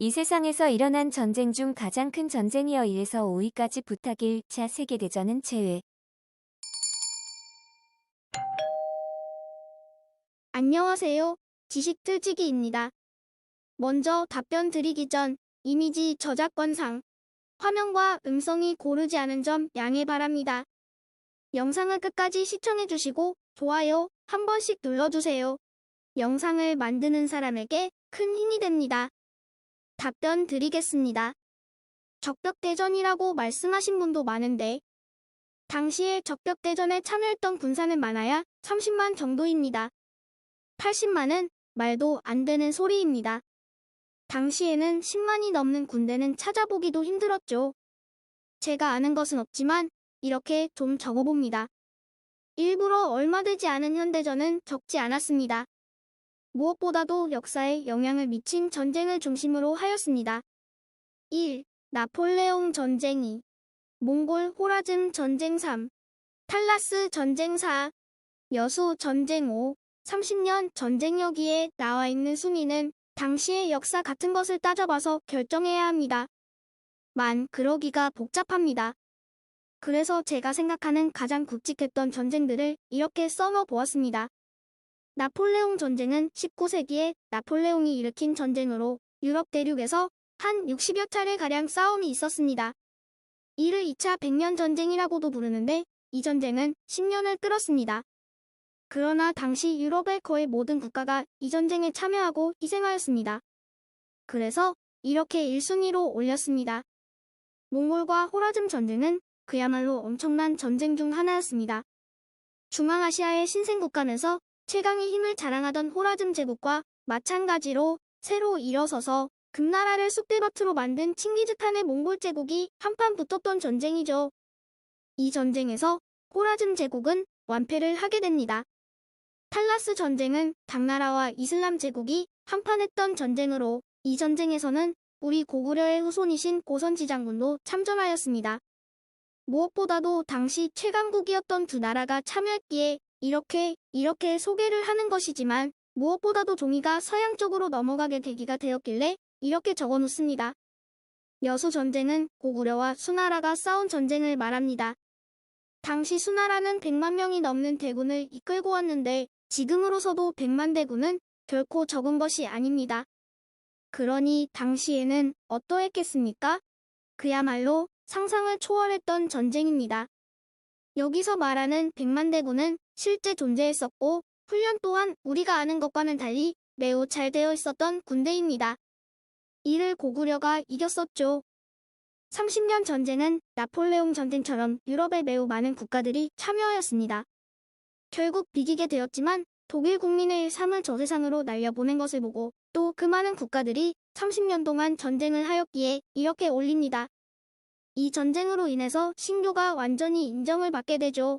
이 세상에서 일어난 전쟁 중 가장 큰 전쟁이어 1에서 5위까지 부탁 1차 세계대전은 제외. 안녕하세요. 지식틀치기입니다. 먼저 답변 드리기 전 이미지 저작권상 화면과 음성이 고르지 않은 점 양해 바랍니다. 영상을 끝까지 시청해주시고 좋아요 한 번씩 눌러주세요. 영상을 만드는 사람에게 큰 힘이 됩니다. 답변 드리겠습니다. 적벽대전이라고 말씀하신 분도 많은데 당시에 적벽대전에 참여했던 군사는 많아야 30만 정도입니다. 80만은 말도 안 되는 소리입니다. 당시에는 10만이 넘는 군대는 찾아보기도 힘들었죠. 제가 아는 것은 없지만 이렇게 좀 적어봅니다. 일부러 얼마 되지 않은 현대전은 적지 않았습니다. 무엇보다도 역사에 영향을 미친 전쟁을 중심으로 하였습니다. 1. 나폴레옹 전쟁 2. 몽골 호라즘 전쟁 3. 탈라스 전쟁 4. 여수 전쟁 5. 30년 전쟁 여기에 나와 있는 순위는 당시의 역사 같은 것을 따져봐서 결정해야 합니다. 만 그러기가 복잡합니다. 그래서 제가 생각하는 가장 굵직했던 전쟁들을 이렇게 써놓아 보았습니다. 나폴레옹 전쟁은 19세기에 나폴레옹이 일으킨 전쟁으로 유럽 대륙에서 한 60여 차례 가량 싸움이 있었습니다. 이를 2차 백년 전쟁이라고도 부르는데 이 전쟁은 10년을 끌었습니다. 그러나 당시 유럽의 거의 모든 국가가 이 전쟁에 참여하고 희생하였습니다. 그래서 이렇게 1순위로 올렸습니다. 몽골과 호라즘 전쟁은 그야말로 엄청난 전쟁 중 하나였습니다. 중앙아시아의 신생국가면서 최강의 힘을 자랑하던 호라즘 제국과 마찬가지로 새로 일어서서 금나라를 쑥대밭으로 만든 칭기즈칸의 몽골 제국이 한판 붙었던 전쟁이죠. 이 전쟁에서 호라즘 제국은 완패를 하게 됩니다. 탈라스 전쟁은 당나라와 이슬람 제국이 한판 했던 전쟁으로 이 전쟁에서는 우리 고구려의 후손이신 고선지 장군도 참전하였습니다. 무엇보다도 당시 최강국이었던 두 나라가 참여했기에 이렇게 이렇게 소개를 하는 것이지만 무엇보다도 종이가 서양 쪽으로 넘어가게 계기가 되었길래 이렇게 적어 놓습니다. 여수 전쟁은 고구려와 수나라가 싸운 전쟁을 말합니다. 당시 수나라는 100만 명이 넘는 대군을 이끌고 왔는데 지금으로서도 100만 대군은 결코 적은 것이 아닙니다. 그러니 당시에는 어떠했겠습니까? 그야말로 상상을 초월했던 전쟁입니다. 여기서 말하는 100만 대군은 실제 존재했었고 훈련 또한 우리가 아는 것과는 달리 매우 잘 되어 있었던 군대입니다. 이를 고구려가 이겼었죠. 30년 전쟁은 나폴레옹 전쟁처럼 유럽의 매우 많은 국가들이 참여하였습니다. 결국 비기게 되었지만 독일 국민의 삶을 저 세상으로 날려보낸 것을 보고 또 그 많은 국가들이 30년 동안 전쟁을 하였기에 이렇게 올립니다. 이 전쟁으로 인해서 신교가 완전히 인정을 받게 되죠.